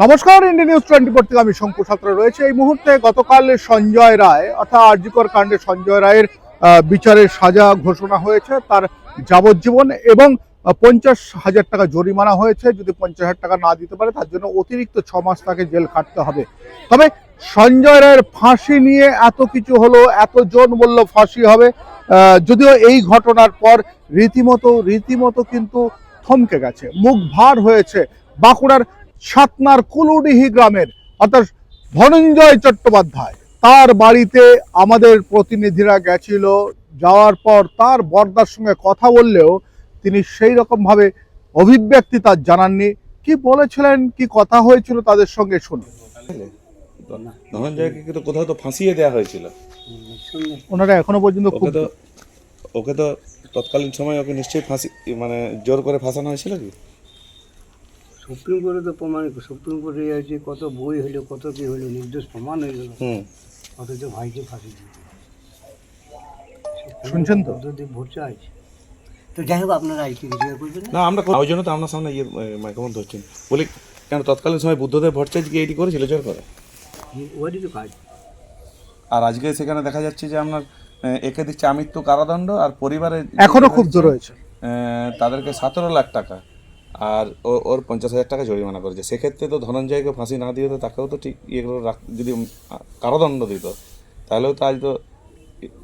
নমস্কার India news twenty four থেকে আমি শঙ্কু ছাত্র রয়েছে। এই মুহূর্তে গতকাল সঞ্জয় রায়, অর্থাৎ আরজিকর কাণ্ডে সঞ্জয় রায়ের বিচারের সাজা ঘোষণা হয়েছে। তার যাবজ্জীবন এবং পঞ্চাশ হাজার টাকা জরিমানা হয়েছে। যদি পঞ্চাশ হাজার টাকা না দিতে পারে, তার জন্য অতিরিক্ত ছ মাস তাকে জেল খাটতে হবে। তবে সঞ্জয় রায়ের ফাঁসি নিয়ে এত কিছু হলো, এতজন বলল ফাঁসি হবে যদিও এই ঘটনার পর রীতিমতো রীতিমতো কিন্তু থমকে গেছে। মুখ ভার হয়েছে। বাঁকুড়ার সাতনার কুলুডিহি গ্রামের অর্থাৎ ধনঞ্জয় চট্টোপাধ্যায়। তার বাড়িতে আমাদের প্রতিনিধিরা গেছিল যাওয়ার পর তার বর্দার সঙ্গে কথা বললেও তিনি সেই রকম ভাবে অভিব্যক্তি তার জানাননি। কি বলেছিলেন কি কথা হয়েছিল তাদের সঙ্গে শুনুন। ধনঞ্জয়কে কিন্তু কোথাও তো ফাঁসিয়ে দেওয়া হয়েছিল। ওনারা এখনও পর্যন্ত ওকে তো ওকে তো তৎকালীন সময় ওকে নিশ্চয়ই ফাঁসি মানে জোর করে ফাঁসানো হয়েছিল কি? সুপ্রিম কোর্টে তো প্রমাণ সুপ্রিম কোর্টে আছে কত বই হলো কত কি হলো নির্দোষ প্রমাণ হয়ে গেল। অথচ ভাইকে ফাঁসি দিয়ে শুনছেন তো? বুদ্ধদেব ভট্টাচার্য তো যাই হোক আপনারা আইটি রিপেয়ার করবেন না? আমরা ওই জন্য তো আপনার সামনে ইয়ে মাইক্রোফোন ধরছেন বলি কেন তৎকালীন সময় বুদ্ধদেব কি এটি করেছিল? জোর করে। ওয়ারই তো কাজ। আর আজকে সেখানে দেখা যাচ্ছে যে আপনার একে দিচ্ছে আমৃত্যু কারাদণ্ড আর পরিবারে এখনও ক্ষুব্ধ রয়েছে আহ, তাদেরকে সতেরো লাখ টাকা। আর ও- ওর পঞ্চাশ হাজার টাকা জরিমানা করেছে। সেক্ষেত্রে তো ধনঞ্জয়কে ফাঁসি না দিয়ে তো তাকেও তো ঠিক ইয়েগুলো রাখ- যদি কারাদণ্ড দিত তাহলেও তো আজ তো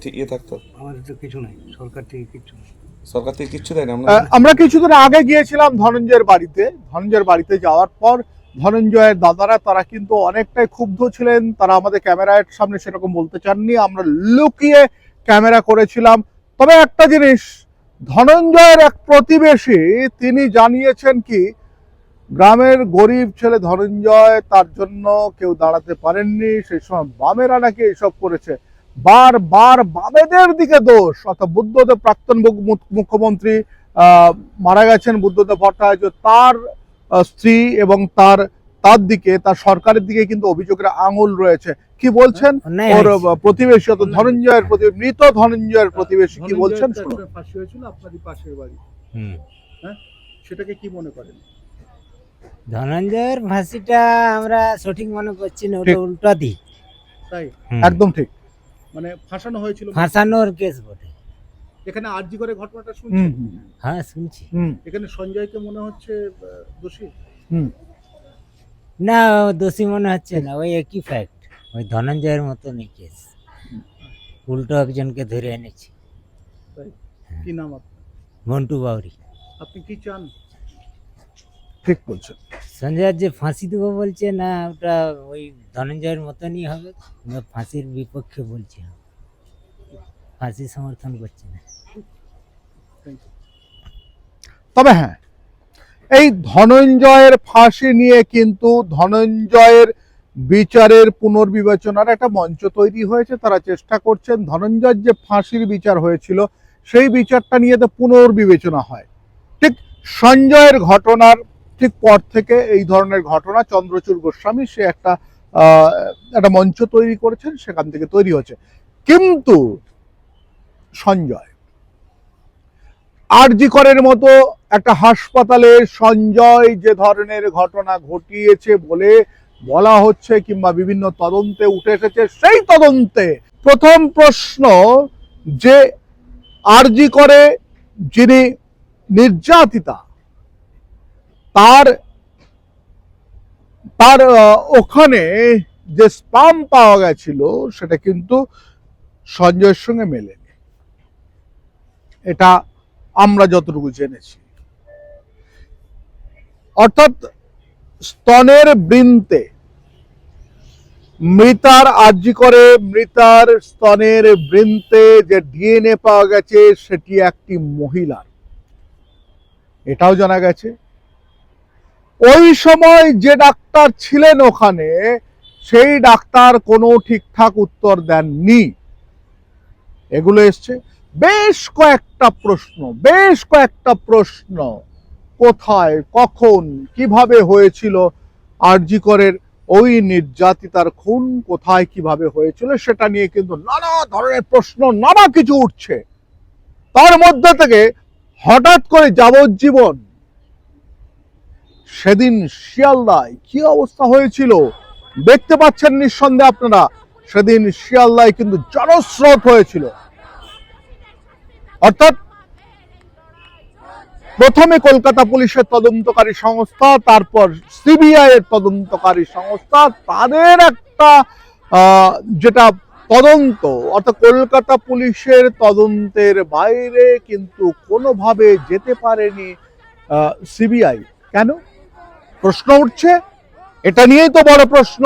ঠিক ইয়ে থাকতো। আমাদের তো কিছু নাই সরকার থেকে কিছু নেই। সরকার থেকে কিচ্ছু দেয় না আমরা কিছুদিন আগে গিয়েছিলাম ধনঞ্জয়ের বাড়িতে। ধনঞ্জয়ের বাড়িতে যাওয়ার পর ধনঞ্জয়ের দাদারা তারা কিন্তু অনেকটাই ক্ষুব্ধ ছিলেন। তারা আমাদের ক্যামেরার সামনে সেরকম বলতে চাননি। আমরা লুকিয়ে ক্যামেরা করেছিলাম। তবে একটা জিনিস ধনঞ্জয়ের এক প্রতিবেশী, তিনি জানিয়েছেন কি, গ্রামের গরিব ছেলে ধনঞ্জয় তার জন্য কেউ দাঁড়াতে পারেননি, সেই সময় বামেরা নাকি এসব করেছে। বারবার বামেদের দিকে দোষ, অর্থাৎ বুদ্ধদেব প্রাক্তন মুখ- মুখ- মুখ্যমন্ত্রী মারা গেছেন বুদ্ধদেব ভট্টাচার্য, তার স্ত্রী এবং তার তার দিকে তার সরকারের দিকে কিন্তু অভিযোগের আঙুল রয়েছে। কি বলছেন? ওর প্রতিবেশী অত ধনঞ্জয়ের প্রতি মৃত ধনঞ্জয়ের প্রতিবেশী কি বলছেন? শুনুন। ফাঁসি হয়েছিল আপনারই পাশের বাড়ি। হুম। সেটাকে কি মনে করেন? ধনঞ্জয়ের ফাঁসিটা আমরা সঠিক মনে করছি না ওটা। উল্টা দিক। তাই? একদম ঠিক। মানে ফাঁসানো হয়েছিল ফাঁসানোর কেস বটে। এখানে আরজি করে ঘটনাটা শুনছেন? হ্যাঁ শুনছি। হুম। এখানে সঞ্জয়কে মনে হচ্ছে দোষী? হুম। না ও দোষী মনে হচ্ছে না ওই একই ফ্যাক্ট ওই ধনঞ্জয়ের মতনই কেস উল্টো একজনকে ধরে এনেছে। কি নাম আপনার? মন্টু বাউরি। আপনি কি চান? ঠিক বলছেন। সঞ্জয়ের যে ফাঁসি দেবো বলছে না ওটা ওই ধনঞ্জয়ের মতনই হবে ফাঁসির বিপক্ষে বলছি। ফাঁসি সমর্থন করছে না। তবে হ্যাঁ এই ধনঞ্জয়ের ফাঁসি নিয়ে কিন্তু ধনঞ্জয়ের বিচারের পুনর্বিবেচনার একটা মঞ্চ তৈরি হয়েছে, তারা চেষ্টা করছেন। ধনঞ্জয়ের যে ফাঁসির বিচার হয়েছিল, সেই বিচারটা নিয়ে তো পুনর্বিবেচনা হয়। ঠিক সঞ্জয়ের ঘটনার ঠিক পর থেকে এই ধরনের ঘটনা, চন্দ্রচূড় গোস্বামী, সে একটা একটা মঞ্চ তৈরি করেছেন, সেখান থেকে তৈরি হচ্ছে কিন্তু সঞ্জয় আরজি করের মতো একটা হাসপাতালে সঞ্জয় যে ধরনের ঘটনা ঘটিয়েছে বলে বলা হচ্ছে কিংবা বিভিন্ন তদন্তে উঠে এসেছে, সেই তদন্তে প্রথম প্রশ্ন যে আরজি করে যিনি নির্যাতিতা, তার তার ওখানে যে স্পাম পাওয়া গেছিল সেটা কিন্তু সঞ্জয়ের সঙ্গে মেলেনি। এটা আমরা যতটুকু জেনেছি। অর্থাৎ স্তনের বৃন্তে মৃতার আর্জি করে, মৃতার স্তনের বৃন্তে যে ডিএনএ পাওয়া গেছে, সেটি একটি মহিলার। এটাও জানা গেছে। ওই সময় যে ডাক্তার ছিলেন ওখানে, সেই ডাক্তার কোনো ঠিকঠাক উত্তর দেননি। এগুলো এসছে। বেশ কয়েকটা প্রশ্ন, বেশ কয়েকটা প্রশ্ন। কোথায়, কখন, কীভাবে হয়েছিল আরজি করের ওই নির্যাতিতার খুন, কোথায় কীভাবে হয়েছিল সেটা নিয়ে কিন্তু নানা ধরনের প্রশ্ন, নানা কিছু উঠছে। তার মধ্যে থেকে হঠাৎ করে যাবজ্জীবন। সেদিন শিয়ালদায় কি অবস্থা হয়েছিল দেখতে পাচ্ছেন নিঃসন্দেহে আপনারা। সেদিন শিয়ালদায় কিন্তু জনস্রোত হয়েছিল। অর্থাৎ প্রথমে কলকাতা পুলিশের তদন্তকারী সংস্থা, তারপর সিবিআই এর তদন্তকারী সংস্থা, তাদের একটা যেটা তদন্ত, অর্থাৎ কলকাতা পুলিশের তদন্তের বাইরে কিন্তু কোনোভাবে যেতে পারেনি সিবিআই। কেন? প্রশ্ন উঠছে, এটা নিয়েই তো বড় প্রশ্ন,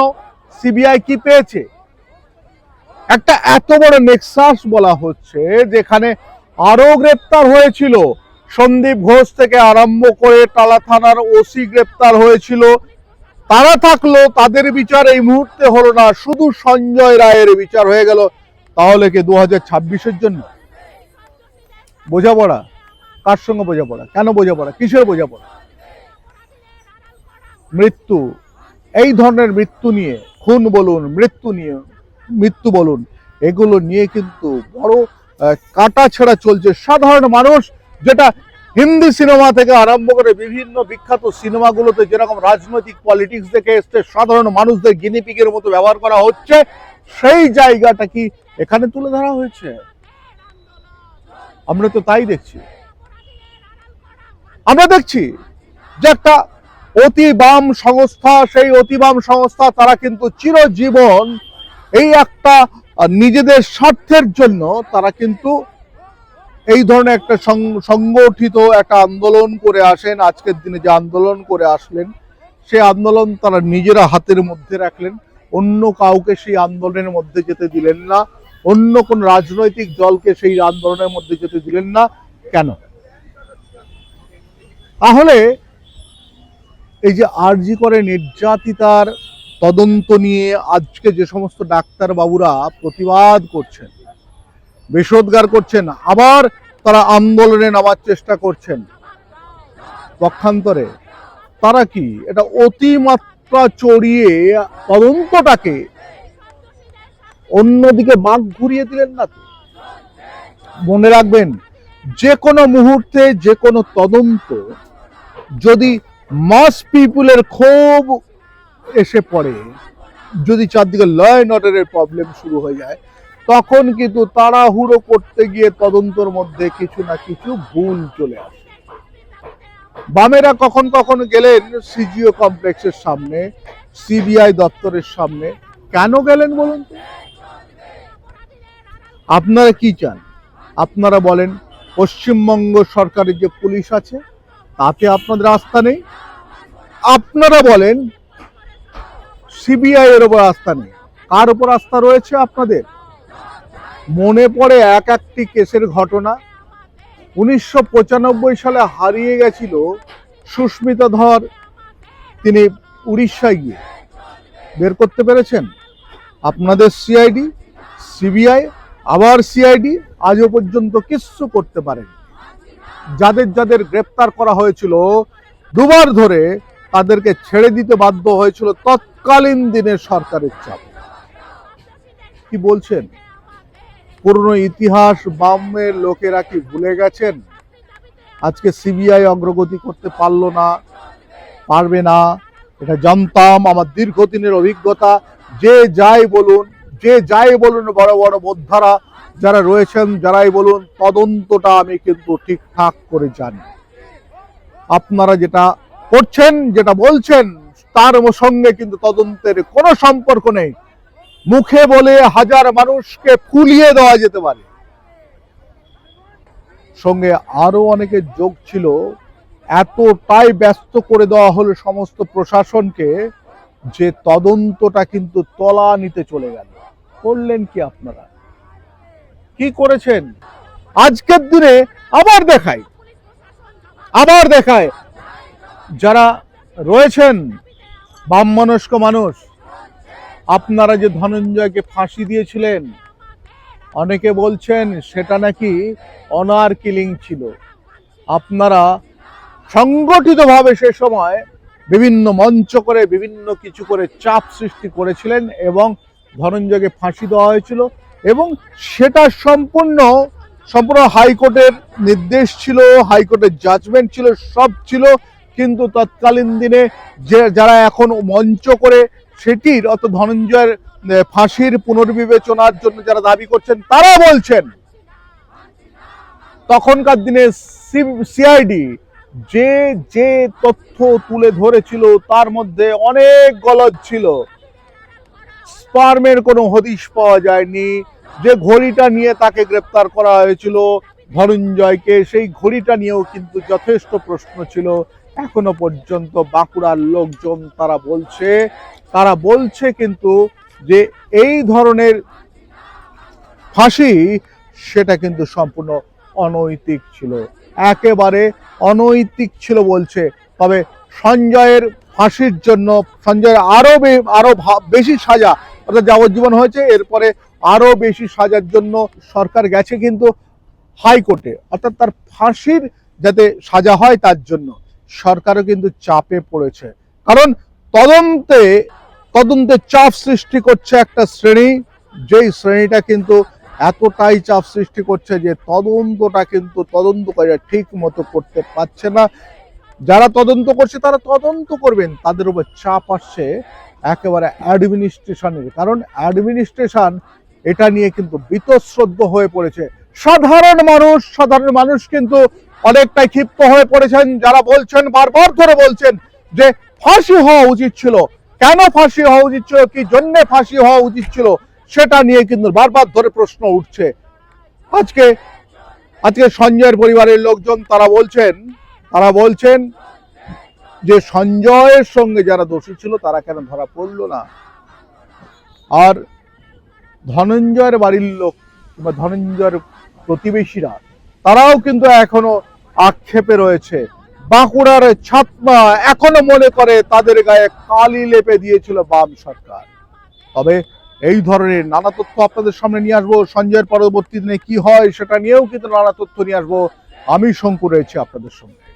সিবিআই কি পেয়েছে? একটা এত বড় নেক্সাস বলা হচ্ছে, যেখানে আরও গ্রেপ্তার হয়েছিল। সন্দীপ ঘোষ থেকে আরম্ভ করে টালা থানার ওসি গ্রেপ্তার হয়েছিল। তারা থাকল, তাদের বিচার এই মুহূর্তে হলো না, শুধু সঞ্জয় রায়ের বিচার হয়ে গেল। তাহলে কি দু হাজার ছাব্বিশের জন্য? বোঝাপড়া? কার সঙ্গে বোঝাপড়া? কেন বোঝাপড়া? কিসের বোঝাপড়া? মৃত্যু। এই ধরনের মৃত্যু নিয়ে, খুন বলুন, মৃত্যু নিয়ে, মৃত্যু বলুন, এগুলো নিয়ে কিন্তু বড় কাটা ছেঁড়া চলছে। সাধারণ মানুষ যেটা হিন্দি সিনেমা থেকে আরম্ভ করে বিভিন্ন বিখ্যাত সিনেমাগুলোতে যেরকম রাজনৈতিক পলিটিক্স দেখে এসছে, সাধারণ মানুষদের গিনিপিকের মতো ব্যবহার করা হচ্ছে, সেই জায়গাটা কি এখানে তুলে ধরা হয়েছে? আমরা তো তাই দেখছি। আমরা দেখছি যে একটা অতি বাম সংস্থা, সেই অতি বাম সংস্থা তারা কিন্তু চিরজীবন এই একটা নিজেদের স্বার্থের জন্য তারা কিন্তু এই ধরনের একটা সংগঠিত একটা আন্দোলন করে আসেন, আজকের দিনে যে আন্দোলন করে আসলেন, সে আন্দোলন তারা নিজেরা হাতের মধ্যে রাখলেন। অন্য কাউকে সেই আন্দোলনের মধ্যে যেতে দিলেন না। অন্য কোন রাজনৈতিক দলকে সেই আন্দোলনের মধ্যে যেতে দিলেন না। কেন? তাহলে এই যে আরজি করে নির্যাতিতার তদন্ত নিয়ে আজকে যে সমস্ত ডাক্তার বাবুরা প্রতিবাদ করছেন বিষোদ্গার করছেন, আবার তারা আন্দোলনে নামার চেষ্টা করছেন, পক্ষান্তরে, তারা কি এটা অতিমাত্রা চড়িয়ে তদন্তটাকে অন্যদিকে বাঁক ঘুরিয়ে দিলেন না মনে রাখবেন, যে কোনো মুহূর্তে, যে কোনো তদন্ত যদি মাস পিপুলের ক্ষোভ এসে পড়ে। যদি চারদিকে ল অ্যান্ড অর্ডারের প্রবলেম শুরু হয়ে যায়, তখন কিন্তু তাড়াহুড়ো করতে গিয়ে তদন্তর মধ্যে কিছু না কিছু ভুল চলে আসে। বামেরা কখন কখন গেলেন সিজিও কমপ্লেক্সের সামনে, সিবিআই দপ্তরের সামনে, কেন গেলেন বলুন তো? আপনারা কি চান? আপনারা বলেন, পশ্চিমবঙ্গ সরকারের যে পুলিশ আছে, তাতে আপনাদের আস্থা নেই? আপনারা বলেন সিবিআই এর উপর আস্থা নেই। কার উপর আস্থা রয়েছে আপনাদের? মনে পড়ে এক একটি কেসের ঘটনা। উনিশশো পঁচানব্বই সালে হারিয়ে গেছিল সুস্মিতা ধর। তিনি উড়িষ্যায় গিয়ে। বের করতে পেরেছেন? আপনাদের সিআইডি, সিবিআই, আবার সিআইডি আজও পর্যন্ত কিচ্ছু করতে পারেন। যাদের যাদের গ্রেপ্তার করা হয়েছিল, দুবার ধরে তাদেরকে ছেড়ে দিতে বাধ্য হয়েছিল তৎকালীন দিনের সরকারের চাপ। কি বলছেন? পুরনো ইতিহাস বামের লোকেরা কি ভুলে গেছেন? আজকে সিবিআই অগ্রগতি করতে পারল না, পারবে না। এটা জানতাম, আমার দীর্ঘদিনের অভিজ্ঞতা। যে যাই বলুন, যে যাই বলুন, বড় বড় বোদ্ধারা যারা রয়েছেন, যারাই বলুন, তদন্তটা আমি কিন্তু ঠিকঠাক করে জানি। আপনারা যেটা করছেন, যেটা বলছেন তার সঙ্গে কিন্তু তদন্তের কোনো সম্পর্ক নেই। মুখে বলে হাজার মানুষকে ফুলিয়ে দেওয়া যেতে পারে। সঙ্গে আরও অনেকের যোগ ছিল। এতটাই ব্যস্ত করে দেওয়া হলো সমস্ত প্রশাসনকে যে তদন্তটা কিন্তু তলা নিতে চলে গেল। করলেন কি আপনারা? কি করেছেন? আজকের দিনে আবার দেখায় আবার দেখায় যারা রয়েছেন বাম মনস্ক মানুষ, আপনারা যে ধনঞ্জয়কে ফাঁসি দিয়েছিলেন, অনেকে বলছেন সেটা নাকি অনার কিলিং ছিল। আপনারা সংগঠিতভাবে সে সময় বিভিন্ন মঞ্চ করে, বিভিন্ন কিছু করে চাপ সৃষ্টি করেছিলেন এবং ধনঞ্জয়কে ফাঁসি দেওয়া হয়েছিল এবং সেটা সম্পূর্ণ সম্পূর্ণ হাইকোর্টের নির্দেশ ছিল, হাইকোর্টের জাজমেন্ট ছিল, সব ছিল। কিন্তু তৎকালীন দিনে যে যারা এখন মঞ্চ করে সেটির অত ধনঞ্জয়ের ফাঁসির পুনর্বিবেচনার জন্য যারা দাবি করছেন তারা বলছেন। তখনকার দিনে সিআইডি যে যে তথ্য তুলে ধরেছিল, তার মধ্যে অনেক গলদ ছিল। স্পার্মের কোনো হদিশ পাওয়া যায়নি। যে ঘড়িটা নিয়ে তাকে গ্রেপ্তার করা হয়েছিল ধনঞ্জয়কে, সেই ঘড়িটা নিয়েও কিন্তু যথেষ্ট প্রশ্ন ছিল। এখনও পর্যন্ত বাঁকুড়ার লোকজন তারা বলছে তারা বলছে কিন্তু যে এই ধরনের ফাঁসি, সেটা কিন্তু সম্পূর্ণ অনৈতিক ছিল। একেবারে অনৈতিক ছিল বলছে। তবে সঞ্জয়ের ফাঁসির জন্য, সঞ্জয়ের আরও বে- আরও ভা- বেশি সাজা অর্থাৎ যাবজ্জীবন হয়েছে, এরপরে আরও বেশি সাজার জন্য সরকার গেছে কিন্তু হাইকোর্টে। অর্থাৎ তার ফাঁসির যাতে সাজা হয় তার জন্য। সরকারও কিন্তু চাপে পড়েছে। কারণ তদন্তে তদন্তে চাপ সৃষ্টি করছে একটা শ্রেণি, যেই শ্রেণীটা কিন্তু এতটাই চাপ সৃষ্টি করছে যে তদন্তটা কিন্তু তদন্তকারীরা ঠিক মতো করতে পারছে না। যারা তদন্ত করছে, তারা তদন্ত করবেন। তাদের উপর চাপ আসছে একেবারে অ্যাডমিনিস্ট্রেশনের। কারণ অ্যাডমিনিস্ট্রেশন এটা নিয়ে কিন্তু বিতশ্রদ্ধ হয়ে পড়েছে। সাধারণ মানুষ সাধারণ মানুষ কিন্তু অনেকটাই ক্ষিপ্ত হয়ে পড়েছেন যারা বলছেন, বারবার ধরে বলছেন যে ফাঁসি হওয়া উচিত ছিল। কেন ফাঁসি হওয়া উচিত ছিল? কি জন্য ফাঁসি হওয়া উচিত ছিল? সেটা নিয়ে কিন্তু বারবার ধরে প্রশ্ন উঠছে। আজকে আজকে সঞ্জয়ের পরিবারের লোকজন তারা বলছেন তারা বলছেন যে সঞ্জয়ের সঙ্গে যারা দোষী ছিল তারা কেন ধরা পড়ল না? আর ধনঞ্জয়ের বাড়ির লোক কিংবা ধনঞ্জয়ের প্রতিবেশীরা, তারাও কিন্তু এখনও আক্ষেপে রয়েছে। বাঁকুড়ার ছাপমা এখনও মনে করে তাদের গায়ে কালি লেপে দিয়েছিল বাম সরকার। তবে এই ধরনের নানা তথ্য আপনাদের সামনে নিয়ে আসব। সঞ্জয়ের পরবর্তী দিনে কি হয় সেটা নিয়েও কিন্তু নানা তথ্য নিয়ে আসব। আমি শঙ্কু রয়েছি আপনাদের সঙ্গে